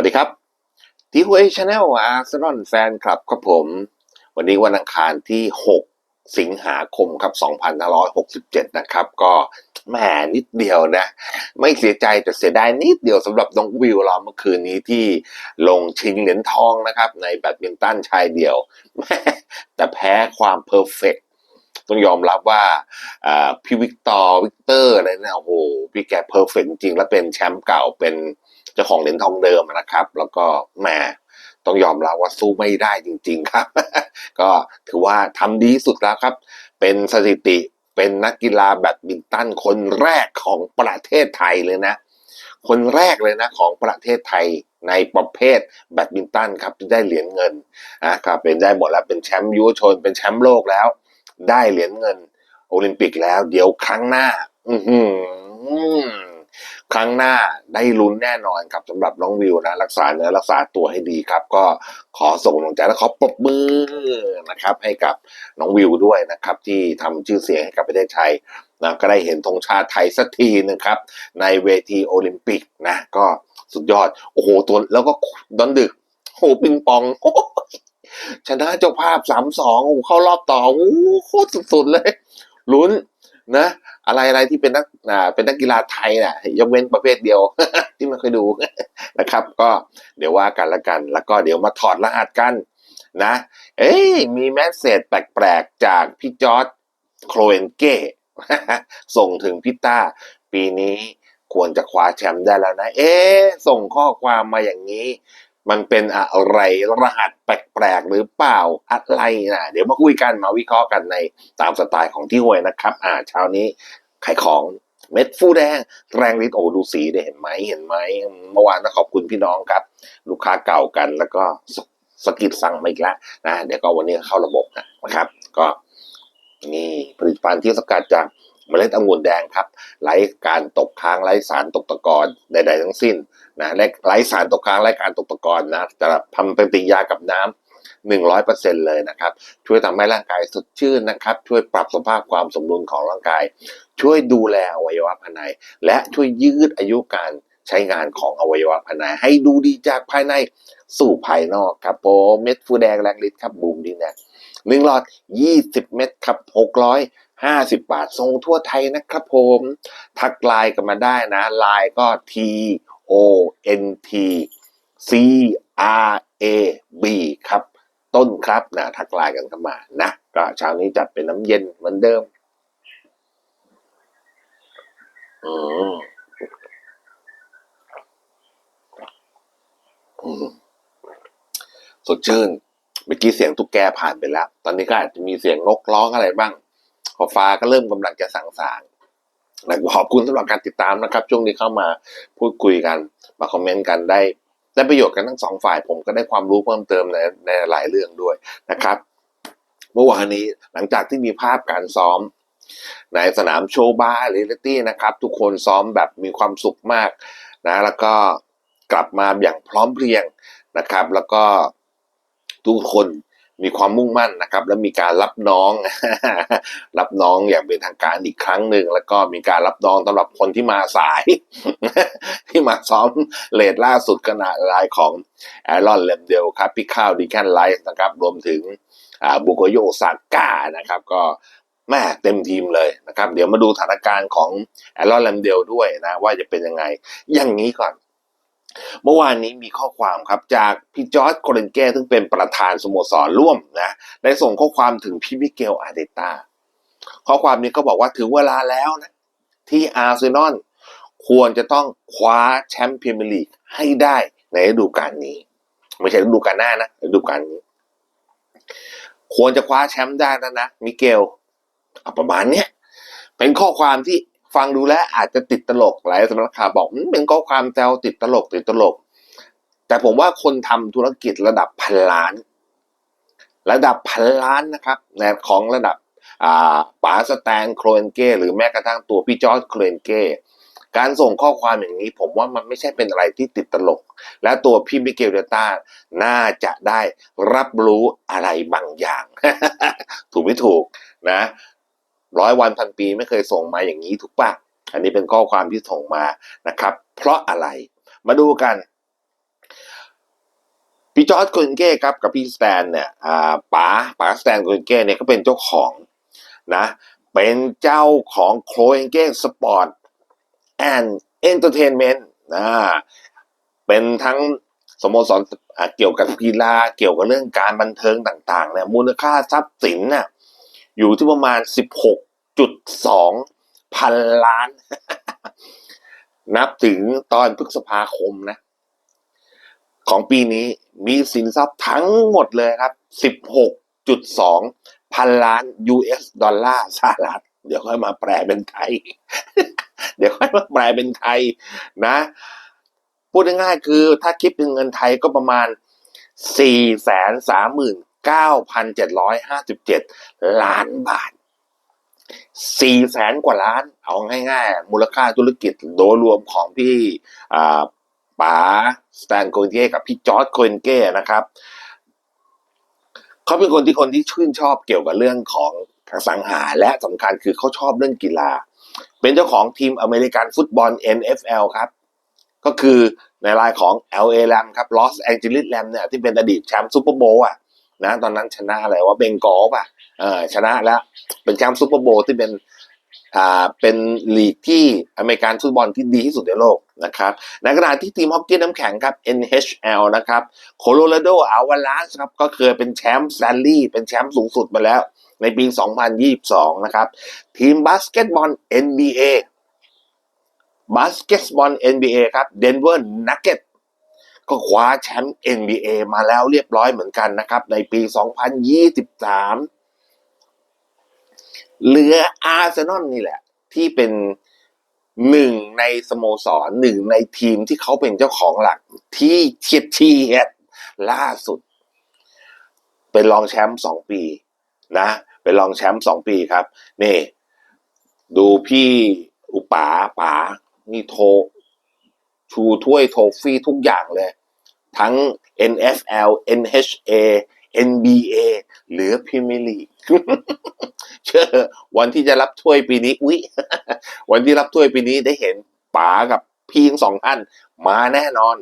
วัสดีครับทีวีชาแนลอาร์เซนอลแฟนคลับครับผม วันนี้วันอังคารที่ 6 สิงหาคมครับ 2567 นะครับ ก็แหมนิดเดียวนะ ไม่เสียใจแต่เสียดายนิดเดียวสำหรับน้องวิวเราเมื่อคืนนี้ที่ลงชิงเหรียญทองนะครับ ในแบดมินตันชายเดี่ยว แต่แพ้ความเพอร์เฟกต้องยอมรับว่าพี่วิกตอร์วิกเตอร์อะไรเนี่ยโอ้โหพี่แกเพอร์เฟกจริง แล้วเป็นแชมป์เก่าเป็น เจ้าของเหรียญทองเดิมนะครับ แล้วก็แหมต้องยอมรับว่าสู้ไม่ได้จริง ๆครับ ก็ถือว่าทำดีสุดแล้วครับ เป็นสถิติเป็นนักกีฬาแบดมินตันคนแรกของประเทศไทยเลยนะ คนแรกเลยนะของประเทศไทยในประเภทแบดมินตันครับที่ได้เหรียญเงินนะครับเป็นได้หมดแล้วเป็นแชมป์ยุวชน เป็นแชมป์โลกแล้ว ได้เหรียญเงิน โอลิมปิกแล้ว เดี๋ยวครั้งหน้า อื ครั้งหน้าได้ลุ้นแน่นอนครับสำหรับน้องวิวนะ รักษาเนื้อรักษาตัวให้ดีครับ ก็ขอส่งกำลังใจและขอปรบมือนะครับ ให้กับน้องวิวด้วยนะครับ ที่ทำชื่อเสียงให้กับประเทศไทยนะก็ได้เห็นธงชาติไทยสักทีหนึงครับ ในเวทีโอลิมปิกนะ ก็สุดยอด โอ้โหตัวแล้วก็ดอนดึกโอ้โหปิงปองโชนะเจ้าภาพสามสองเข้ารอบต่อโอ้โหโคตรสุดๆเลยลุ้น นะอะไรอะไรที่เป็นนักอ่าเป็นนักกีฬาไทยน่ะยกเว้นประเภทเดียว ที่ไม่เคยดูนะครับ ก็เดี๋ยวว่ากันละกัน แล้วก็เดี๋ยวมาถอดรหัสกันนะ เอ้ยมีแมสเซจแปลกๆ จากพี่จอร์ดโครเอนเก้ส่งถึงพี่ต้า ปีนี้ควรจะคว้าแชมป์ได้แล้วนะ เอ๊ส่งข้อความมาอย่างนี้ มันเป็นอะไรรหัสแปลกๆหรือเปล่าอะไรนะเดี๋ยวมาคุยกันมาวิเคราะห์กันในตามสไตล์ของที่ห่วยนะครับ อ่าเช้านี้ขายของเม็ดฟูแดงแรงฤทธิ์โอ้ดูสีได้เห็นไหมเห็นไหมเมื่อวานต้องขอบคุณพี่น้องครับ ลูกค้าเก่ากันแล้วก็สสกิดสั่งมาอีกแล้วนะเดี๋ยวก็วันนี้เข้าระบบนะครับ ก็นี่ผลิตภัณฑ์ที่สกัดจาก เมล็ดองุ่นแดงครับไร้การตกค้างไร้สารตกตะกอนใดๆทั้งสิ้นนะไร้สารตกค้างไร้การตกตะกอนนะจะทำเปฏิกิริยากับน้ำหนึ่งร้อยเปอร์เซ็นเลยนะครับ ช่วยทำให้ร่างกายสดชื่นนะครับ ช่วยปรับสภาพความสมดุลของร่างกาย ช่วยดูแลอวัยวะภายใน และช่วยยืดอายุการใช้งานของอวัยวะภายใน ให้ดูดีจากภายในสู่ภายนอกครับผมเม็ดฟูแดงแรงฤทธิ์ครับบูมดีนะหนึ่งหลอดยี่สิบเม็ดครับห กร้อยห้าสิบบาทส่งทั่วไทยนะครับผม ทักไลน์กันมาได้นะไลน์ก็ T O N T C R A B ครับ ต้นครับนะทักไลน์กันเข้ามานะก็เช้านี้จัดเป็นน้ำเย็นเหมือนเดิม อืมสดชื่นเมื่อกี้เสียงตุ๊กแกผ่านไปแล้ว ตอนนี้ก็อาจจะมีเสียงนกร้องอะไรบ้าง พอฟ้าก็เริ่มกำลังจะสางสางๆนะขอบคุณสำหรับการติดตามนะครับ ช่วงนี้เข้ามาพูดคุยกัน มาคอมเมนต์กันได้ ได้ประโยชน์กันทั้งสองฝ่าย ผมก็ได้ความรู้เพิ่มเติมในในหลายเรื่องด้วยนะครับ เมื่อวานนี้หลังจากที่มีภาพการซ้อมในสนามโชว์บาร์เรลิตี้นะครับ ทุกคนซ้อมแบบมีความสุขมากนะแล้วก็กลับมาอย่างพร้อมเพรียงนะครับ แล้วก็ทุกคน มีความมุ่งมั่นนะครับ และมีการรับน้อง รับน้องอย่างเป็นทางการอีกครั้งหนึ่งแล้วก็มีการรับน้องสำหรับคนที่มาสาย ที่มาซ้อมเลทล่าสุดขนาดลายของแอรอนเลมเดลครับพี่ข้าวดีแคนไลท์นะครับ รวมถึงบุโกโยซาก้านะครับก็แม่เต็มทีมเลยนะครับ เดี๋ยวมาดูสถานการณ์ของแอรอนเลมเดลด้วยนะ ว่าจะเป็นยังไง อย่างนี้ก่อน เมื่อวานนี้มีข้อความครับจากพี่จอร์จโคเรนเก้ซึ่งเป็นประธานสโมสรร่วมนะได้ส่งข้อความถึงพี่มิเกลอาเตต้าข้อความนี้ก็บอกว่าถึงเวลาแล้วนะ ที่อาร์เซนอลควรจะต้องคว้าแชมป์พรีเมียร์ลีกให้ได้ในฤดูกาลนี้ ไม่ใช่ฤดูกาลหน้านะฤดูกาลนี้ ควรจะคว้าแชมป์ได้แล้วนะมิเกลประมาณเนี้ยเป็นข้อความที่ ฟังดูแล้วอาจจะติดตลกหลายสำนักข่าวบอกเป็นข้อความแซวติดตลกติดตลก แต่ผมว่าคนทำธุรกิจระดับพันล้าน ระดับพันล้านนะครับในของระดับป๋าสแตนโครเอนเก้หรือแม้กระทั่งตัวพี่จอร์จโครเอนเก้การส่งข้อความอย่างนี้ผมว่ามันไม่ใช่เป็นอะไรที่ติดตลก และตัวพี่มิเกลเดต้าน่าจะได้รับรู้อะไรบางอย่าง ถูกไม่ถูกนะ ร้อยวันพันปีไม่เคยส่งมาอย่างนี้ถูกปะอันนี้เป็นข้อความที่ส่งมานะครับ เพราะอะไรมาดูกันพี่จอร์ดคลนเก้ครับกับพี่สแตนเนี่ยป๋าป๋าสแตนคลนเก้เนี่ยก็เป็นเจ้าของนะเป็นเจ้าของโคลนเก้สปอร์ตแอนด์เอนเตอร์เทนเมนต์นะเป็นทั้งสโมสรเกี่ยวกับกีฬาเกี่ยวกับเรื่องการบันเทิงต่างๆเนี่ยมูลค่าทรัพย์สินน่ะ อยู่ที่ประมาณ 16.2 พันล้าน นับถึงตอนพฤษภาคมนะ ของปีนี้มีสินทรัพย์ทั้งหมดเลยครับ 16.2 พันล้าน US ดอลลาร์สหรัฐ เดี๋ยวค่อยมาแปลเป็นไทย เดี๋ยวค่อยมาแปลเป็นไทยนะ พูดง่ายๆคือถ้าคิดเป็นเงินไทยก็ประมาณ 4 3 9 7 5 7 ล้านบาทสี่แสนกว่าล้าน เอาง่ายๆ มูลค่าธุรกิจโดยรวมของพี่ป๋าสแตนโคเนเก้กับพี่จอร์ดโคนเก้นะครับ เขาเป็นคนที่คนที่ชื่นชอบเกี่ยวกับเรื่องของอสังหาและสำคัญคือเขาชอบเรื่องกีฬา เป็นเจ้าของทีมอเมริกันฟุตบอล NFL ครับ ก็คือในรายของ LA Ram ครับ Los Angeles Ram เนี่ยที่เป็นอดีตแชมป์ซูเปอร์โบว์อะ นะตอนนั้นชนะอะไรว่าเบงกอลป่ะเออชนะแล้ว เป็นแชมป์ซูเปอร์โบว์ที่เป็นอ่าเป็นลีกที่อเมริกันฟุตบอลที่ดีที่สุดในโลกนะครับในขณะที่ทีมฮอกกี้น้ำแข็งครับ NHL นะครับโคโลราโดอาวาลานส์ครับก็เคยเป็นแชมป์แซนลี่เป็นแชมป์สูงสุดมาแล้ว ในปี 2022 นะครับ ทีมบาสเกตบอล NBA บาสเกตบอล NBA ครับเดนเวอร์นักเก็ต ก็คว้าแชมป์ NBA มาแล้วเรียบร้อยเหมือนกันนะครับ ในปี 2023 เหลืออาร์เซนอลนี่แหละ ที่เป็นหนึ่งในสโมสรหนึ่งในทีมที่เขาเป็นเจ้าของหลักที่เฉียดเฉียดล่าสุด เป็นรองแชมป์สองปีนะ เป็นรองแชมป์สองปีครับ นี่ ดูพี่อุป๋าป๋านี่โท ชูถ้วยโทฟี่ทุกอย่างเลย ทั้ง NFL NHA NBA หรือพรีเมียร์ลีกเชื่อวันที่จะรับถ้วยปีนี้อุ๊ยวันที่รับถ้วยปีนี้ได้เห็นป๋ากับพี่ทั้งสองท่านมาแน่นอน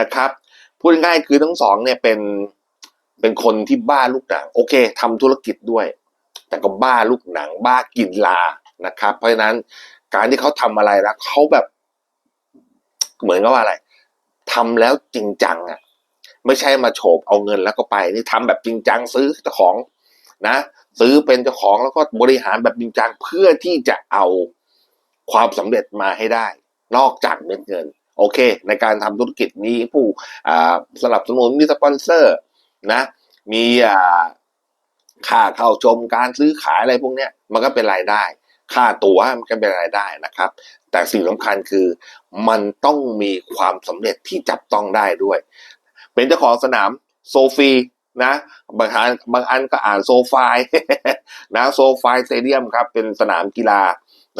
นะครับ พูดง่ายคือทั้งสองเนี่ยเป็นเป็นคนที่บ้าลูกหนัง โอเคทำธุรกิจด้วย แต่ก็บ้าลูกหนัง บ้ากินลานะครับ เพราะฉะนั้นการที่เขาทำอะไรแล้วเขาแบบ เหมือนกับว่าอะไรทำแล้วจริงจังอะ ไม่ใช่มาโฉบเอาเงินแล้วก็ไป นี่ทำแบบจริงจังซื้อเจ้าของนะ ซื้อเป็นเจ้าของแล้วก็บริหารแบบจริงจังเพื่อที่จะเอาความสำเร็จมาให้ได้ นอกจากเม็ดเงิน โอเค ในการทำธุรกิจมีผู้อ่าสนับสนุนมีสปอนเซอร์นะ มีอ่าค่าเข้าชมการซื้อขายอะไรพวกเนี้ยมันก็เป็นรายได้ ค่าตั๋วมันก็เป็นรายได้นะครับ แต่สิ่งสำคัญคือมันต้องมีความสำเร็จที่จับต้องได้ด้วย เป็นเจ้าของสนามโซฟีนะบางอันบางอันก็อ่านโซฟายนะโซฟายสเตเดียมครับ เป็นสนามกีฬา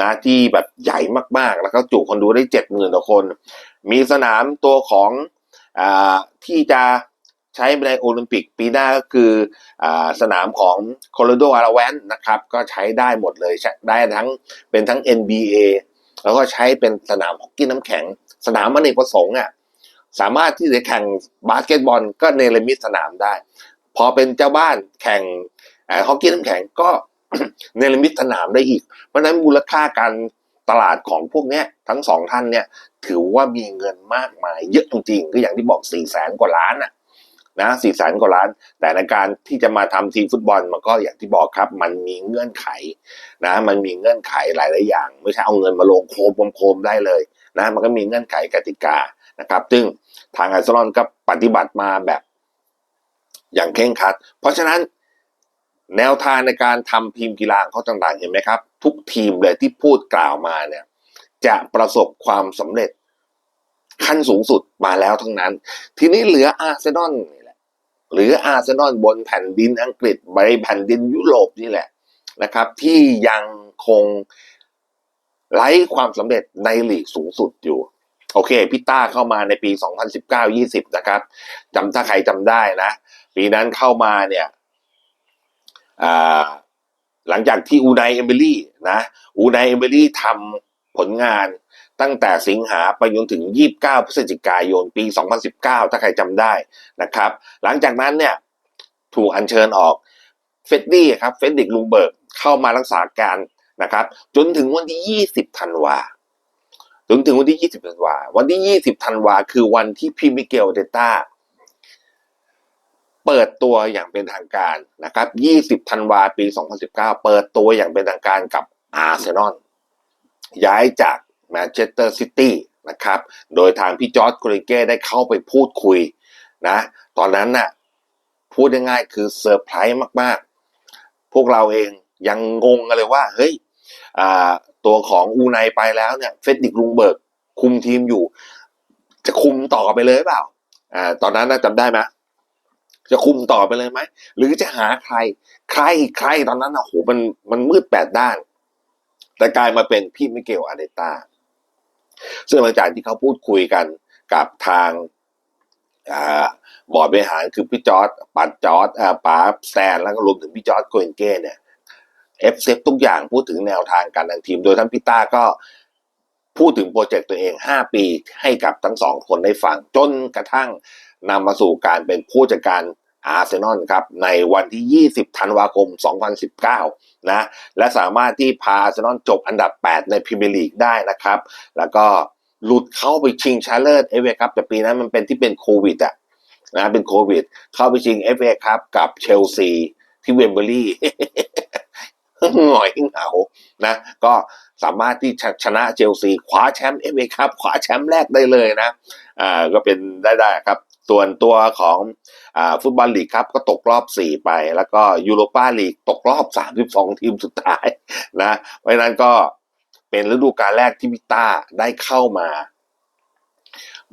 นะที่แบบใหญ่มากๆ แล้วก็จุคนดูได้เจ็ดหมื่นต่อคน มีสนามตัวของอ่าที่จะ ใช้ในโอลิมปิกปีหน้าก็คืออสนามของโคโลโดอาราแวนนะครับ ก็ใช้ได้หมดเลยได้ทั้งเป็นทั้ง NBA แล้วก็ใช้เป็นสนามฮอกกี้น้ำแข็ง สนามอเนกประสงค์อะสามารถที่จะแข่งบาสเกตบอลก็เนรมิตสนามได้ พอเป็นเจ้าบ้านแข่งฮอกกี้น้ำแข็งก็เนรมิตสนามได้อีก เพราะฉะนั้นมูลค่าการตลาดของพวกนี้ทั้งสองท่านเนี่ย ถือว่ามีเงินมากมายเยอะจริงๆก็อย่างที่บอกสี่แสนกว่าล้านอะ นะสี่แสนกว่าล้าน แต่ในการที่จะมาทำทีมฟุตบอลมันก็อย่างที่บอกครับ มันมีเงื่อนไขนะ มันมีเงื่อนไขหลายๆอย่าง ไม่ใช่เอาเงินมาลงโคมโคมได้เลยนะมันก็มีเงื่อนไขกติกานะครับ ซึ่งทางไอซ์ลอนก็ปฏิบัติมาแบบอย่างเคร่งครัด เพราะฉะนั้นแนวทางในการทำทีมกีฬาเขาต่างๆเห็นไหมครับ ทุกทีมเลยที่พูดกล่าวมาเนี่ยจะประสบความสำเร็จขั้นสูงสุดมาแล้วทั้งนั้น ทีนี้เหลืออาร์เซนอล หละเหลืออาร์เซนอลบนแผ่นดินอังกฤษบแผ่นดินยุโรปนี่แหละนะครับ ที่ยังคงไร้ความสำเร็จในลีกสูงสุดอยู่ โอเคพิต้าเข้ามาในปี 2019-20 นะครับจำถ้าใครจำได้นะ ปีนั้นเข้ามาเนี่ยหลังจากที่อูไนเอมิลี่นะอูไนเอมิลี่ทำผลงาน ตั้งแต่สิงหาไปจนถึง 29 พฤศจิกายนปี 2019 ถ้าใครจำได้นะครับ หลังจากนั้นเนี่ยถูกอัญเชิญออกเฟดดี้ครับเฟดดิกลุงเบิร์กเข้ามารักษาการนะครับ จนถึงวันที่ 20 ธันวาจนถึงวันที่ 20 ธันวา วันที่ 20 ธันวา คือวันที่พี่มิเกลเดต้าเปิดตัวอย่างเป็นทางการนะครับ 20 ธันวาปี 2019 เปิดตัวอย่างเป็นทางการกับอาร์เซนอลย้ายจาก แมนเชสเตอร์ซิตี้นะครับ โดยทางพี่จอร์จโกริเก้ได้เข้าไปพูดคุยนะ ตอนนั้นน่ะพูดง่ายๆคือเซอร์ไพรส์มากๆ พวกเราเองยังงงกันเลยว่า เฮ้ยตัวของอูไนไปแล้วเนี่ยเฟดดิกลุงเบิร์กคุมทีมอยู่ จะคุมต่อไปเลยเปล่าอ่าตอนนั้นน่าจำได้ไหมจะคุมต่อไปเลยไหม หรือจะหาใคร ใครใครตอนนั้นนะโหมันมันมืดแปดด้าน แต่กลายมาเป็นพี่มิเกลอาเดต้า ซึ่งหลังจากที่เขาพูดคุยกันกับทางอบอร์ดบริหารคือพี่จอร์ดปัดจอร์ดอ่าป๋าแซนแล้วก็รวมถึงพี่จอร์ดโกเอนเก้เนี่ยเอฟเซฟทุกอย่างพูดถึงแนวทางการทางทีม โดยท่านพี่ต้าก็พูดถึงโปรเจกต์ตัวเอง 5 ปีให้กับทั้งสองคนได้ฟัง จนกระทั่งนำมาสู่การเป็นผู้จัดการ อาร์เซนอลครับในวันที่ 20 ธันวาคม 2019 นะและสามารถที่พาอาร์เซนอลจบอันดับ 8 ในพรีเมียร์ลีกได้นะครับ แล้วก็หลุดเข้าไปชิงชาเลอร์เอฟเอครับแต่ปีนั้นมันเป็นที่เป็นโควิดอะนะเป็นโควิด เข้าไปชิงเอฟเอครับกับเชลซีที่เวมเบอรี่หน่อยเหงานะ ก็สามารถที่ชนะเชลซีคว้าแชมป์เอฟเอครับคว้าแชมป์แรกได้เลยนะอ่าก็เป็นได้ได้ครับ ส่วนตัวของอฟุตบอลลีกครับก็ตกรอบ 4 ไป แล้วก็ยูโรปาลีกตกรอบ 32 ทีมสุดท้ายนะเพราะนั้นก็เป็นฤดูกาลแรกที่พิต้าได้เข้ามา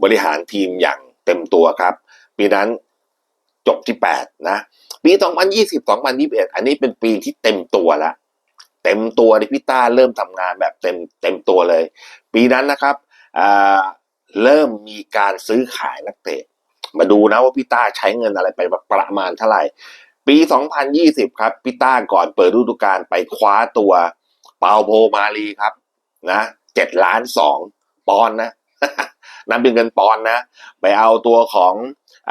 บริหารทีมอย่างเต็มตัวครับ ปีนั้นจบที่ 8 นะ ปี 2020 2021 อันนี้เป็นปีที่เต็มตัวแล้วเต็มตัวที่พิต้าเริ่มทำงานแบบเต็มเต็มตัวเลย ปีนั้นนะครับเริ่มมีการซื้อขายนักเตะ มาดูนะว่าพิต้าใช้เงินอะไรไปประมาณเท่าไหร่ ปี 2020 ครับพิต้าก่อนเปิดฤดูกาลไปคว้าตัวเปาโพมาลีครับนะ7ล้าน2ปอนนะนั่นเป็นเงินปอนนะ ไปเอาตัวของ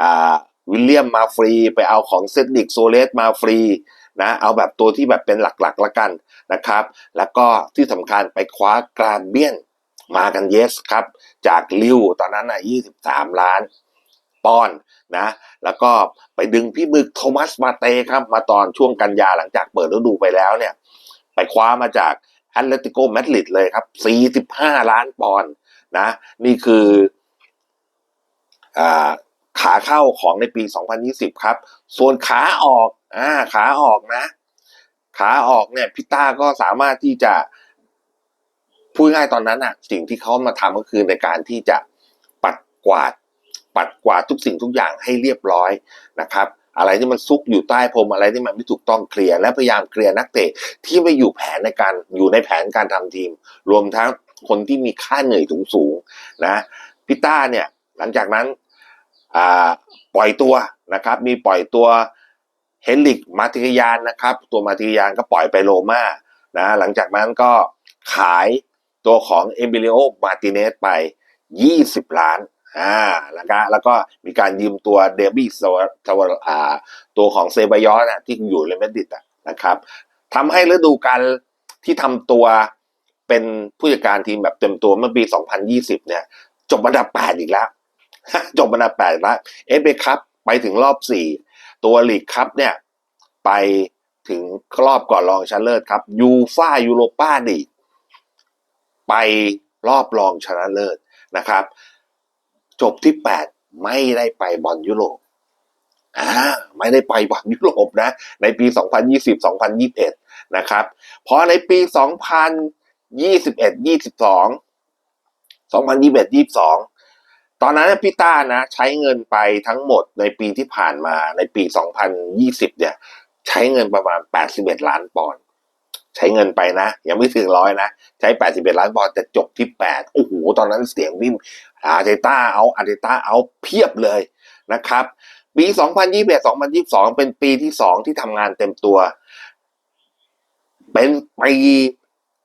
อ่าวิลเลียมมาฟรี ไปเอาของเซดดิกโซเลสมาฟรีนะเอาแบบตัวที่แบบเป็นหลักๆละกันนะครับ แล้วก็ที่สำคัญไปคว้ากราเบียนมากันเยสครับ จากลิวตอนนั้นน่ะ23 ล้าน ปอนนะแล้วก็ไปดึงพี่บึกโทมัสมาเตครับมาตอนช่วงกันยาหลังจากเปิดฤดูไปแล้วเนี่ย ไปคว้ามาจากแอตเลติโกมาดริดเลยครับ 45 ล้านปอนด์นะ นี่คืออขาเข้าของในปี 2020 ครับ ส่วนขาออกอ่าขาออกนะ ขาออกเนี่ยพิต้าก็สามารถที่จะพูดง่ายตอนนั้นอะสิ่งที่เขามาทำก็คือในการที่จะปัดกวาด ปัดกวาดทุกสิ่งทุกอย่างให้เรียบร้อยนะครับอะไรที่มันซุกอยู่ใต้พรมอะไรที่มันไม่ถูกต้องเคลียร์และพยายามเคลียร์นักเตะที่ไม่อยู่แผนในการอยู่ในแผนการทำทีม รวมทั้งคนที่มีค่าเหนื่อยสูงสูงๆนะพิต้าเนี่ยหลังจากนั้นปล่อยตัวนะครับ มีปล่อยตัวเฮนริกมาติกยานนะครับ ตัวมาติกยานก็ปล่อยไปโรม่านะหลังจากนั้นก็ขายตัวของเอมิเลโอมาติเนสไป 20 ล้าน อ่าแล้วก็แล้วก็มีการยืมตัวเดบี้สวสวอ่าตัวของเซบายอสนะที่อยู่เลเมดิตอะนะครับทำให้ฤดูกาลที่ทำตัวเป็นผู้จัดการทีมแบบเต็มตัวเมื่อปี 2020 เนี่ย จบอันดับ 8 อีกแล้ว จบอันดับ8แล้วเอฟเอคัพไปถึงรอบ 4 ตัวลีกคัพเนี่ย ไปถึงรอบก่อนรองชนะเลิศครับยูฟายูโรป้าลีกไปรอบรองชนะเลิศนะครับ จบที่ 8 ไม่ได้ไปบอลยุโรปอ่าไม่ได้ไปบอลยุโรปนะ ในปี 2020-2021 นะครับ พอในปี 2021-22 2021-22 ตอนนั้นพี่ต้านะ ใช้เงินไปทั้งหมดในปีที่ผ่านมาในปี 2020 เนี่ย ใช้เงินประมาณ 81 ล้านปอนด์ ใช้เงินไปนะ ยังไม่ถึงร้อยนะ ใช้ 81 ล้านปอนด์แต่จบที่ 8 โอ้โห ตอนนั้นเสียงวิ่มอาร์เตต้าเอาอาร์เตต้าเอาเพียบเลยนะครับ ปี 2021-2022 เป็นปีที่ 2 ที่ทำงานเต็มตัว เป็นปี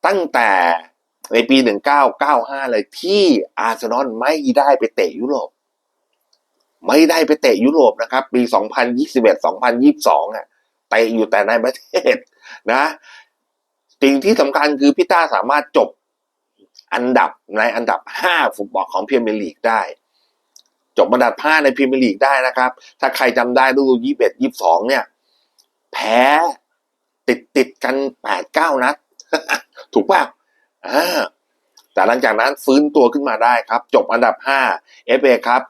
ตั้งแต่ในปี 1995 เลยที่อาร์เซนอลไม่ได้ไปเตะยุโรป ไม่ได้ไปเตะยุโรปนะครับ ปี 2021 2022อะเตะอยู่แต่ในประเทศนะ สิ่งที่สำคัญคือพี่ต้าสามารถจบอันดับในอันดับ 5 ฟุตบอลของพรีเมียร์ลีกได้ จบอันดับ 5 ในพรีเมียร์ลีกได้นะครับ ถ้าใครจำได้ฤดู21 22 เนี่ย แพ้ติดติดกัน 8-9 นัด ถูกป่ะอ่าแต่หลังจากนั้นฟื้นตัวขึ้นมาได้ครับ จบอันดับ 5 FA ครับ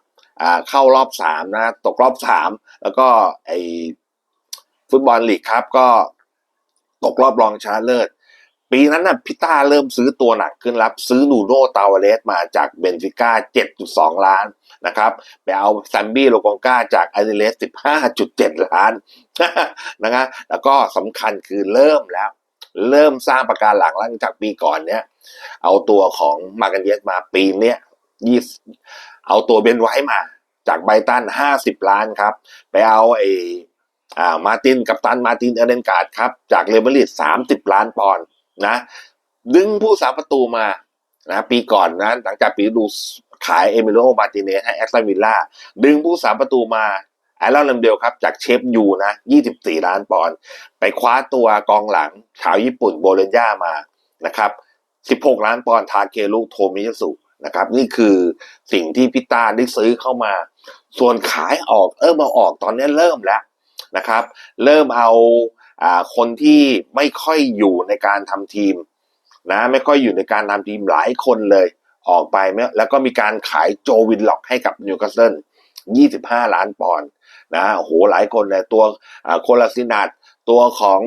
เข้ารอบ 3 นะ ตกรอบ 3 แล้วก็ไอฟุตบอลลีกครับก็ตกรอบรองชนะเลิศ ปีนั้นน่ะพิต้าเริ่มซื้อตัวหนักขึ้นรับซื้อนูโนตาวาเลสมาจากเบนฟิก้า 7.2 ล้านนะครับไปเอาซัมบี้โลกองกาจากไอเดเลส 15.7 ล้านนะครับแล้วก็สำคัญคือเริ่มแล้ว เริ่มสร้างประการหลังหลังจากปีก่อนเนี้ยเอาตัวของมากันเยสมาปีเนี้ยยี่เอาตัวเบนไว้มาจากไบตัน 50 ล้านครับ ไปเอาไออ่ามาติน กับตัน มาตินเอเดนการ์ดครับ จากเรเบอรี่30 ล้านปอนด์ นะ ดึงผู้สาประตูมานะปีก่อนนะหลังจากปีดูขายเอมิโลมาติเนสให้แอสตันวิลล่าดึงผู้สาประตูมาแอลลอนลมเดลครับ จากเชฟยูนะ 24 ล้านปอนด์ไปคว้าตัวกองหลังชาวญี่ปุ่นโบเลนย่ามานะครับ 16 ล้านปอนด์ทาเครุโทมิยสุนะครับ นี่คือสิ่งที่พิต้าได้ซื้อเข้ามา ส่วนขายออกเออมาออกตอนนี้เริ่มแล้วนะครับ เริ่มเอา คนที่ไม่ค่อยอยู่ในการทำทีมนะไม่ค่อยอยู่ในการทำทีมหลายคนเลยออกไปแล้วก็มีการขายโจวินล็อกให้กับนิวคาสเซิล25 ล้านปอนด์นะโหหลายคนเลยตัวโคลาซินาดตัวของ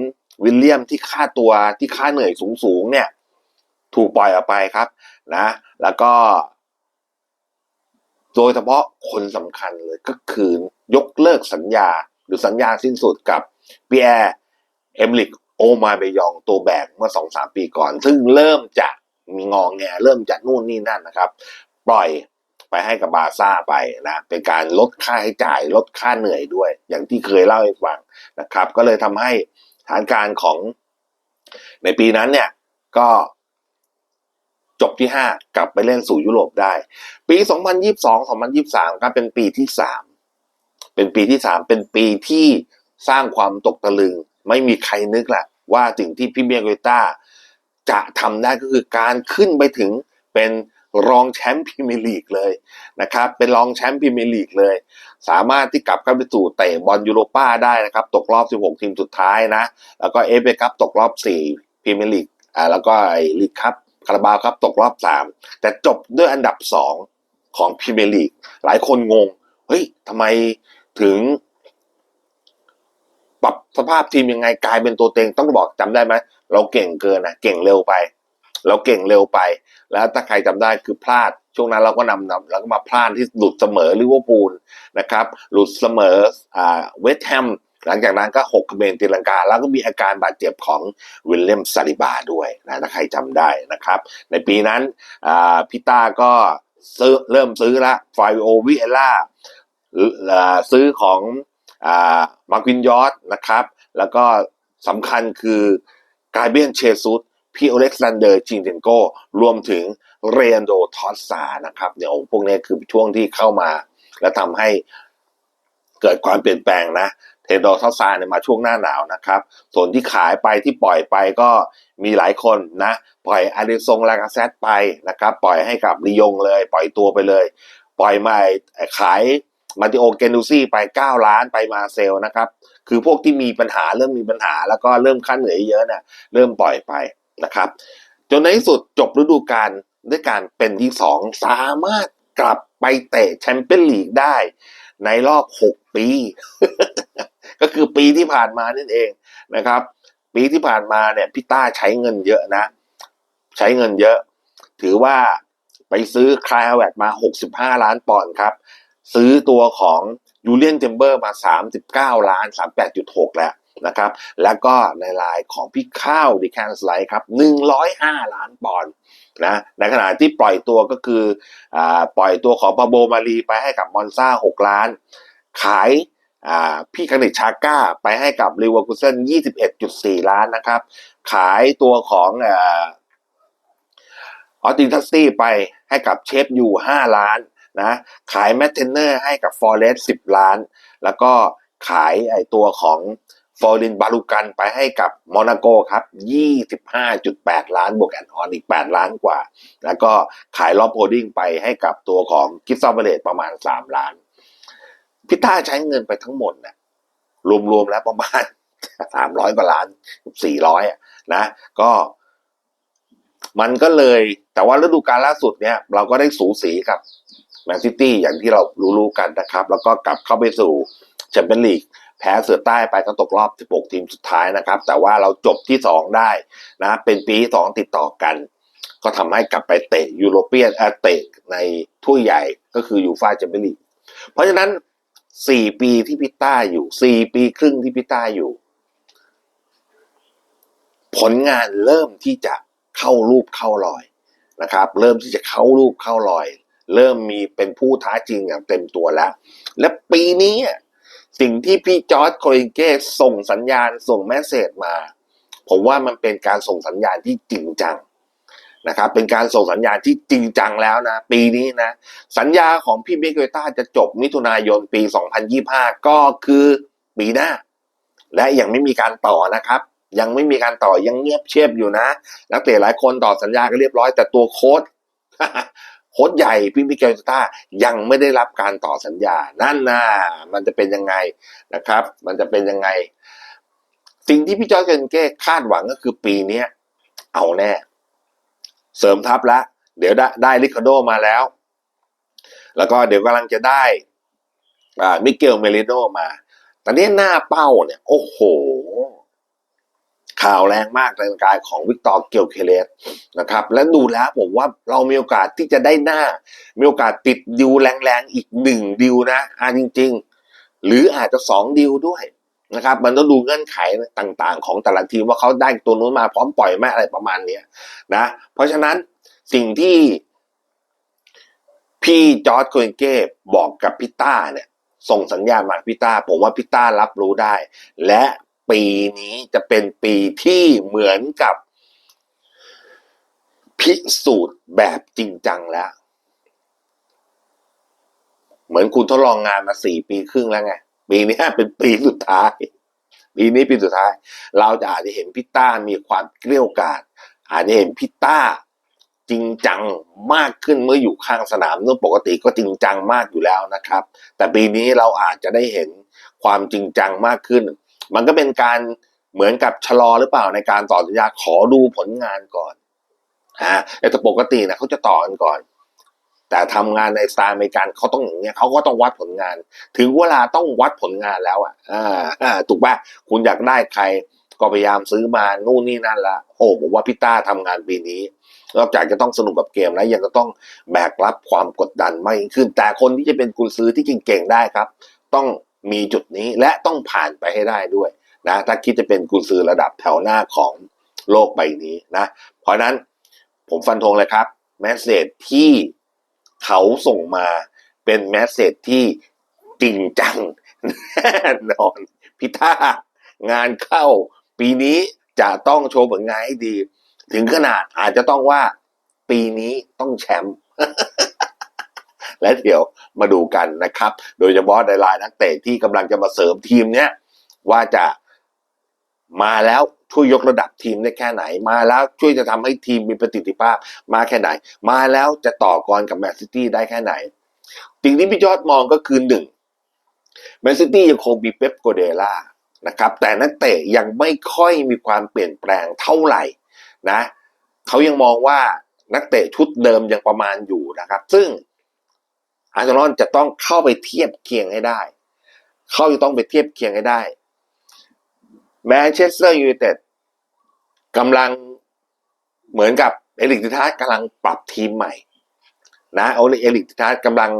วิลเลียมที่ค่าตัวที่ค่าเหนื่อยสูงๆเนี่ยถูกปล่อยออกไปครับนะแล้วก็ โดยเฉพาะคนสำคัญเลยก็คือยกเลิกสัญญา หรือสัญญาสิ้นสุดกับเปียร์ เอมลิกโอมาเบยองตัวแบกเมื่อสองสามปีก่อน ซึ่งเริ่มจะมีงองแงเริ่มจะนู่นนี่นั่นนะครับ ปล่อยไปให้กับบาร์ซ่าไปนะ เป็นการลดค่าใช้จ่าย ลดค่าเหนื่อยด้วย อย่างที่เคยเล่าให้ฟังนะครับ ก็เลยทำให้ฐานการของในปีนั้นเนี่ยก็จบที่ 5 กลับไปเล่นสู่ยุโรปได้ ปี 2022 2023ครับเป็นปีที่ 3 เป็นปีที่ 3 เป็นปีที่สร้างความตกตะลึง ไม่มีใครนึกแหละว่าสิ่งที่พี่เบียโกต้าจะทำได้ก็คือการขึ้นไปถึงเป็นรองแชมป์พรีเมียร์ลีกเลยนะครับ เป็นรองแชมป์พรีเมียร์ลีกเลย สามารถที่กลับเข้าไปสู่เตะบอลยูโรป้าได้นะครับ ตกรอบ 16 ทีมสุดท้ายนะ แล้วก็เอฟเอคัพตกรอบ 4พรีเมียร์ลีกอ่าแล้วก็ไอลีกคัพคาราบาวครับตกรอบ 3 แต่จบด้วยอันดับ 2 ของพรีเมียร์ลีกหลายคนงง เฮ้ยทำไมถึง ปรับสภาพทีมยังไงกลายเป็นตัวเต็งต้องบอกจำได้ไหมเราเก่งเกินนะเก่งเร็วไป เราเก่งเร็วไป แล้วถ้าใครจำได้คือพลาด ช่วงนั้นเราก็นำนำแล้วก็มาพลาดที่หลุดเสมอลิเวอร์พูลนะครับ หลุดเสมออ่าเวสต์แฮมหลังจากนั้นก็หกเบนตีลังกา แล้วก็มีอาการบาดเจ็บของวิลเลียมซาลิบาด้วยนะถ้าใครจำได้นะครับ ในปีนั้นอ่าพิต้าก็ซื้อเริ่มซื้อละไฟโอวิเอล่าซื้อของ มาร์กินยอสนะครับ แล้วก็สำคัญคือกาเบียนเชซุสพี่อเล็กซานเดอร์จิงเทนโกรวมถึงเรนโดทอสซานะครับเดี๋ยวพวกนี้คือช่วงที่เข้ามา แล้วทำให้เกิดความเปลี่ยนแปลงนะเทโดทอสซาเนี่ยมาช่วงหน้าหนาวนะครับ ส่วนที่ขายไปที่ปล่อยไปก็มีหลายคนนะ ปล่อยอาริซงลากาเซตไปนะครับ ปล่อยให้กับลียงเลย ปล่อยตัวไปเลย ปล่อยมาขาย มาติโอเกนูซี่ไป 9 ล้านไปมาเซลนะครับ คือพวกที่มีปัญหาเริ่มมีปัญหา แล้วก็เริ่มค่าเหนื่อยเยอะเนี่ยเริ่มปล่อยไปนะครับ จนในที่สุดจบฤดูกาลด้วยการเป็นที่สองสามารถกลับไปเตะแชมเปี้ยนลีกได้ ในรอบ 6 ปี ก็คือปีที่ผ่านมานั่นเองนะครับ ปีที่ผ่านมาเนี่ยพี่ต้าใช้เงินเยอะนะ ใช้เงินเยอะ ถือว่าไปซื้อคลายฮาวเวตมา 65 ล้านปอนด์ครับ ซื้อตัวของยูเลียนเทมเบอร์มา 39 ล้าน 38.6 แล้วนะครับ แล้วก็ในลายของพี่ข้าวดิแคนสไลด์ครับ 105 ล้านปอนด์นะ ในขณะที่ปล่อยตัวก็คืออปล่อยตัวของปาโบมารีไปให้กับมอนซ่า 6 ล้าน ขายพี่คณิชาก้าไปให้กับลิเวอร์พูลเซน21.4 ล้านนะครับ ขายตัวของออตินทัสตี้ไปให้กับเชฟยูห้าล้าน นะขายแมทเทนเนอร์ให้กับฟอร์เรสต์สิบล้าน แล้วก็ขายไอตัวของฟอร์ดินบาลูกันไปให้กับโมนาโกครับ 25.8 ล้านบวกแอนออนอีก 8 ล้านกว่า แล้วก็ขายล็อบโฮดดิ้งไปให้กับตัวของกิฟซอมเบเลตประมาณ 3 ล้าน พิต้าใช้เงินไปทั้งหมดนะรวมๆแล้วประมาณ 300 กว่าล้าน 400อะนะ ก็มันก็เลย แต่ว่าฤดูกาลล่าสุดเนี่ย เราก็ได้สูสีกับ แมนซิตี้อย่างที่เรารู้ๆกันนะครับ แล้วก็กลับเข้าไปสู่แชมเปี้ยนลีกแพ้เสือใต้ไปก็ตกรอบ 16 ทีมสุดท้ายนะครับ แต่ว่าเราจบที่ 2 ได้นะเป็นปีที่สองติดต่อกัน ก็ทำให้กลับไปเตะยูโรเปียนเตะในถ้วยใหญ่ก็คือยูฟ่าแชมเปี้ยนลีกเพราะฉะนั้น 4 ปีที่พิต้าอยู่ 4 ปีครึ่งที่พิต้าอยู่ ผลงานเริ่มที่จะเข้ารูปเข้ารอยนะครับ เริ่มที่จะเข้ารูปเข้ารอย เริ่มมีเป็นผู้ท้าจริงอย่างเต็มตัวแล้ว และปีนี้สิ่งที่พี่จอร์ดโคลินเก้ส่งสัญญาณส่งแมสเซจมา ผมว่ามันเป็นการส่งสัญญาณที่จริงจังนะครับ เป็นการส่งสัญญาณที่จริงจังแล้วนะ ปีนี้นะ สัญญาของพี่เมเกต้าจะจบมิถุนายนปี 2025 ก็คือปีหน้า และยังไม่มีการต่อนะครับ ยังไม่มีการต่อยังเงียบเชียบอยู่นะ นักเตะหลายคนต่อสัญญาก็เรียบร้อยแต่ตัวโค้ด โค้ดใหญ่พี่มิเกลสตายังไม่ได้รับการต่อสัญญา นั่นนะมันจะเป็นยังไงนะครับ มันจะเป็นยังไง สิ่งที่พี่จอร์จเกนเก้คาดหวังก็คือปีนี้เอาแน่ เสริมทัพแล้วเดี๋ยวได้ได้ลิคาโดมาแล้ว แล้วก็เดี๋ยวกำลังจะได้อ่ามิเกลเมลิโนมา ตอนนี้หน้าเป้าเนี่ย โอ้โห ข่าวแรงมากในกายของวิกตอร์เกียวเคเลสนะครับ และดูแล้วผมว่าเรามีโอกาสที่จะได้หน้า มีโอกาสติดดิวแรงๆอีกหนึ่งดิวนะอ่าจริง ๆ หรืออาจจะสองดิวด้วยนะครับ มันต้องดูเงื่อนไขต่างๆ ของแต่ละทีมว่าเขาได้ตัวนู้นมาพร้อมปล่อยไหมอะไรประมาณเนี้นะ เพราะฉะนั้นสิ่งที่พี่จอร์ดโคเนเก้บอกกับพิต้าเนี่ย ส่งสัญญาณมาพิต้า ผมว่าพิต้ารับรู้ได้ และ ปีนี้จะเป็นปีที่เหมือนกับ พิสูจน์แบบจริงจังแล้ว เหมือนคุณทดลองงานมาสี่ปีครึ่งแล้วไง ปีนี้เป็นปีสุดท้าย ปีนี้ปีสุดท้าย เราจะอาจจะเห็นพิต้ามีความเกลี้ยกล่อมอาจจะเห็นพิต้าจริงจังมากขึ้นเมื่ออยู่ข้างสนามเนื่องปกติก็จริงจังมากอยู่แล้วนะครับ แต่ปีนี้เราอาจจะได้เห็นความจริงจังมากขึ้น มันก็เป็นการเหมือนกับชะลอหรือเปล่าในการต่อสัญญาขอดูผลงานก่อนฮะแต่ปกตินะเขาจะต่อกันก่อน แต่ทำงานในสไตล์อเมริกันเขาต้องอย่างเงี้ยเขาก็ต้องวัดผลงาน ถึงเวลาต้องวัดผลงานแล้วอะอ่าอ่าถูกป่ะคุณอยากได้ใครก็พยายามซื้อมานู่นนี่นั่นละโอ้ผมว่าพี่ต้าทำงานปีนี้นอกจากจะต้องสนุกกับเกมแล้วยังจะต้องแบกรับความกดดันมากยิ่งขึ้น แต่คนที่จะเป็นกุญซื้อที่เก่งๆได้ครับ ต้อง มีจุดนี้และต้องผ่านไปให้ได้ด้วยนะถ้าคิดจะเป็นกุญซือระดับแถวหน้าของโลกใบนี้นะ เพราะนั้นผมฟันธงเลยครับแมสเซจที่เขาส่งมาเป็นแมสเซจที่จริงจังแน่นอนพี่ท่างานเข้า ปีนี้จะต้องโชว์ผลงานให้ดี ถึงขนาดอาจจะต้องว่าปีนี้ต้องแชมป์ และเดี๋ยวมาดูกันนะครับ โดยเฉพาะในรายนักเตะที่กำลังจะมาเสริมทีมเนี้ยว่าจะมาแล้วช่วยยกระดับทีมได้แค่ไหน มาแล้วช่วยจะทำให้ทีมมีประสิทธิภาพมากแค่ไหน มาแล้วจะต่อกรกับแมนซิตี้ได้แค่ไหน สิ่งที่พี่ยอดมองก็คือหนึ่งแมนซิตี้ยังคงมีเป๊ปโกเดล่านะครับแต่นักเตะยังไม่ค่อยมีความเปลี่ยนแปลงเท่าไหร่นะเขายังมองว่านักเตะชุดเดิมยังประมาณอยู่นะครับ ซึ่ง อาร์เซนอลจะต้องเข้าไปเทียบเคียงให้ได้ เขาจะต้องไปเทียบเคียงให้ได้แมนเชสเตอร์ยูไนเต็ดกำลังเหมือนกับเอลิกติทัสกำลังปรับทีมใหม่นะเอาเอลิกติทัสกำลัง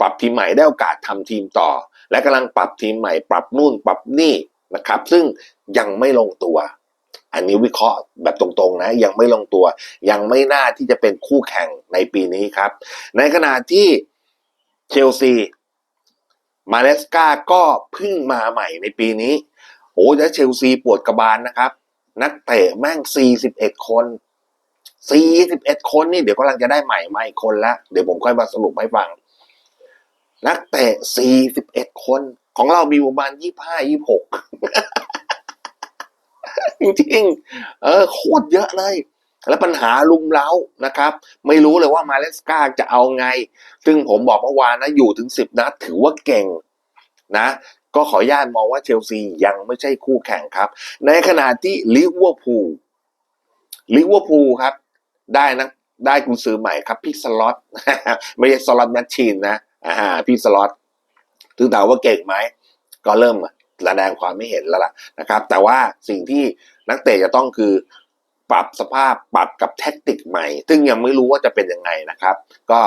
ปรับทีมใหม่ได้โอกาสทำทีมต่อ และกำลังปรับทีมใหม่ ปรับนู่นปรับนี่นะครับ ซึ่งยังไม่ลงตัว อันนี้วิเคราะห์แบบตรงๆนะ ยังไม่ลงตัว ยังไม่น่าที่จะเป็นคู่แข่งในปีนี้ครับ ในขณะที่ เชลซี มาเลสกาก็เพิ่งมาใหม่ในปีนี้โอ้ยแล้วเชลซีปวดกระบาลนะครับ นักเตะแม่ง 41 คน 41 คนนี่เดี๋ยวกำลังจะได้ใหม่มาอีกคนละ เดี๋ยวผมค่อยมาสรุปให้ฟัง นักเตะ 41 คน ของเรามีประมาณ 25 26 จริงๆ เออ โคตรเยอะเลย แล้วปัญหาลุมเล้านะครับ ไม่รู้เลยว่ามาเลสกาจะเอาไง ซึ่งผมบอกเมื่อวานนะอยู่ถึง 10 นัดถือว่าเก่งนะ ก็ขออนุญาตมองว่าเชลซียังไม่ใช่คู่แข่งครับ ในขณะที่ลิเวอร์พูลลิเวอร์พูลครับ ได้นะได้กุญซือใหม่ครับพี่สล็อตไม่ใช่สล็อตแมชชีนนะอ่าพี่สล็อตถึงถามว่าเก่งไหมก็เริ่มแสดงความไม่เห็นแล้วล่ะนะครับ แต่ว่าสิ่งที่นักเตะจะต้องคือ ปรับสภาพปรับกับแท็กติกใหม่ ซึ่งยังไม่รู้ว่าจะเป็นยังไงนะครับ ก็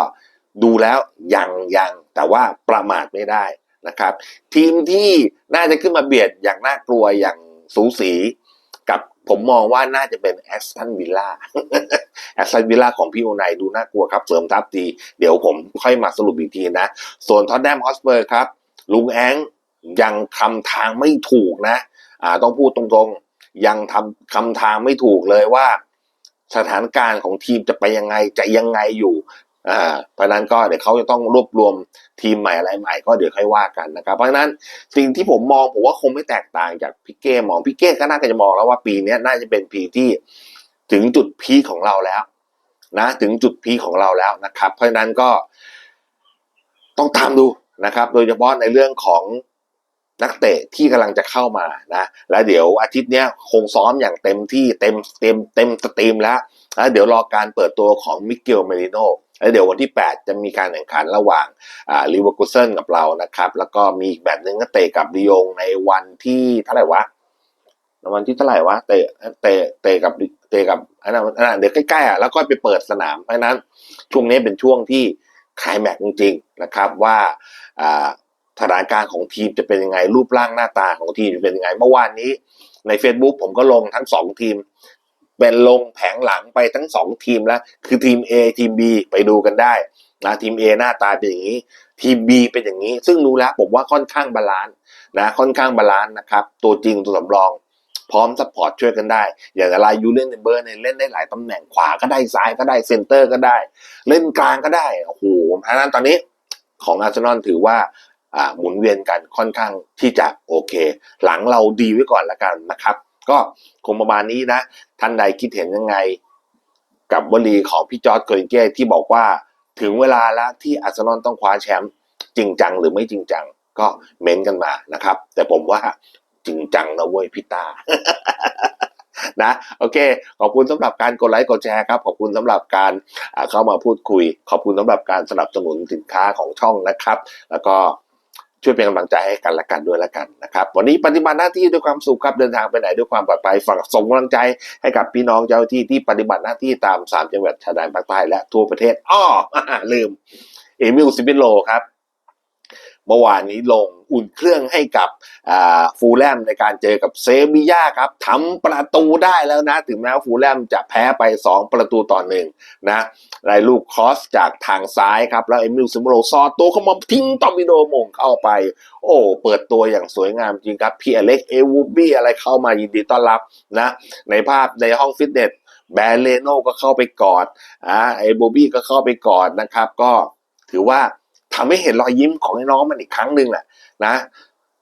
ดูแล้วยังยังแต่ว่าประมาทไม่ได้นะครับ ทีมที่น่าจะขึ้นมาเบียดอย่างน่ากลัวอย่างสูสีกับผมมองว่าน่าจะเป็นแอสตันวิลล่าแอสตันวิลล่าของพี่โอไนดูน่ากลัวครับเสริมทัพดีเดี๋ยวผมค่อยมาสรุปอีกทีนะ ส่วนท็อตแนมฮอสเปอร์ครับ ลุงแองยังคำทางไม่ถูกนะ อ่าต้องพูดตรงๆ ยังทำคำทางไม่ถูกเลยว่า สถานการณ์ของทีมจะไปยังไงจะยังไงอยู่อ่าเพราะนั้นก็เดี๋ยวเขาจะต้องรวบรวมทีมใหม่อะไรใหม่ก็เดี๋ยวค่อยว่ากันนะครับ เพราะฉะนั้นสิ่งที่ผมมองผมว่าคงไม่แตกต่างจากพี่เก้มองพี่เก้ก็น่าจะมองแล้วว่าปีนี้น่าจะเป็นปีที่ถึงจุดพีของเราแล้ว นะ ถึงจุดพีของเราแล้วนะครับ เพราะฉะนั้นก็ต้องตามดูนะครับ โดยเฉพาะในเรื่องของ นักเตะที่กำลังจะเข้ามานะแล้วเดี๋ยวอาทิตย์เนี้ยคงซ้อมอย่างเต็มที่เต็มเต็มเต็มสตรีมแล้วแล้วเดี๋ยวรอการเปิดตัวของมิเกลเมริโนแล้วเดี๋ยววันที่ 8 จะมีการแข่งขันระหว่างลิเวอร์พูลกับเรานะครับ แล้วก็มีอีกแบบหนึ่งก็เตะกับดิยงในวันที่เท่าไหร่วะวันที่เท่าไหร่วะเตะเตะเตะกับเตะกับอันนั้นอันนั้นเดี๋ยวใกล้ๆอะแล้วก็ไปเปิดสนามเพราะฉะนั้นช่วงนี้เป็นช่วงที่คลายแม็กจริงๆนะครับว่า สถานการณ์ของทีมจะเป็นยังไง รูปร่างหน้าตาของทีมจะเป็นยังไง เมื่อวานนี้ ใน Facebook ผมก็ลงทั้งสองทีม เป็นลงแผงหลังไปทั้งสองทีมแล้ว คือทีม A ทีม B ไปดูกันได้นะทีม A หน้าตาเป็นอย่างนี้ ทีม B เป็นอย่างนี้ ซึ่งดูแล้วผมว่าค่อนข้างบาลานซ์นะค่อนข้างบาลานซ์นะครับ ตัวจริงตัวสำรองพร้อมซัพพอร์ตช่วยกันได้ อย่างไรยูเล่นในเบอร์เนี่ยเล่นได้หลายตำแหน่งขวาก็ได้ซ้ายก็ได้เซนเตอร์ก็ได้ เล่นกลางก็ได้โอ้โหเพราะฉะนั้นตอนนี้ของอาร์เซนอลถือว่า หมุนเวียนกันค่อนข้างที่จะโอเค หลังเราดีไว้ก่อนละกันนะครับ ก็คงประมาณนี้นะ ท่านใดคิดเห็นยังไง กับวลีของพี่จอร์ดเกรินเก้ที่บอกว่าถึงเวลาแล้วที่อาร์เซนอลต้องคว้าแชมป์จริงจังหรือไม่จริงจัง ก็เม้นกันมานะครับ แต่ผมว่าจริงจังนะเว้ยพี่ตานะโอเค ขอบคุณสำหรับการกดไลค์กดแชร์ครับ ขอบคุณสำหรับการเข้ามาพูดคุย ขอบคุณสำหรับการสนับสนุนสินค้าของช่องนะครับ แล้วก็ ช่วยเป็นกำลังใจให้กันและกันด้วยละกันนะครับ วันนี้ปฏิบัติหน้าที่ด้วยความสุขครับเดินทางไปไหนด้วยความปลอดภัยฝากส่งกำลังใจให้กับพี่น้องเจ้าหน้าที่ที่ปฏิบัติหน้าที่ตามสามจังหวัดชายแดนภาคใต้และทั่วประเทศอ้อลืม เอมิลซิบิโลครับ เมื่อวานนี้ลงอุ่นเครื่องให้กับฟูลแลมในการเจอกับเซบีย่าครับทำประตูได้แล้วนะ ถึงแม้ว่าฟูลแลมจะแพ้ไป 2 ประตูต่อหนึ่งนะรายลูกคอสจากทางซ้ายครับ แล้วเอมิลซิมโรซอดตัวเขามาทิ้งตอมิโดมงเข้าไป โอ้เปิดตัวอย่างสวยงามจริงครับพี่อเล็กเอวูบี้อะไรเข้ามายินดีต้อนรับนะ ในภาพในห้องฟิตเนสแบรเลโนก็เข้าไปกอดอ่าไอโบบี้ก็เข้าไปกอดนะครับ ก็ถือว่า ทำให้เห็นรอยยิ้มของน้องมันอีกครั้งหนึ่งแหละนะ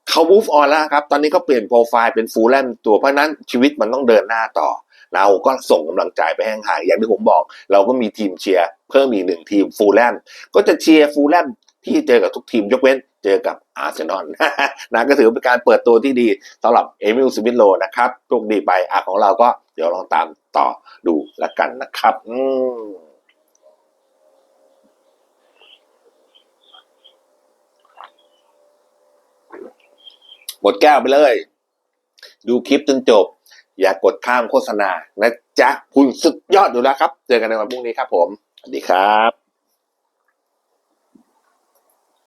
เขา move on แล้วครับ ตอนนี้ก็เปลี่ยนโปรไฟล์เป็นฟูลแลมตัวเพราะนั้นชีวิตมันต้องเดินหน้าต่อ เราก็ส่งกำลังใจไปให้ห่างอย่างที่ผมบอก เราก็มีทีมเชียร์เพิ่มอีกหนึ่งทีมฟูลแลมก็จะเชียร์ฟูลแลมที่เจอกับทุกทีมยกเว้นเจอกับอาร์เซนอลนะก็ถือเป็นการเปิดตัวที่ดีสำหรับเอมิลสมิธโลนะครับโชคดีไปอะของเราก็เดี๋ยวลองตามต่อดูแล้วกันนะครับ อืม หมดแก้วไปเลย ดูคลิปจนจบ อย่ากกดข้ามโฆษณานะจ๊ะ คุณสุดยอดอยู่แล้วครับ เจอกันในวันพรุ่งนี้ครับผม สวัสดีครับ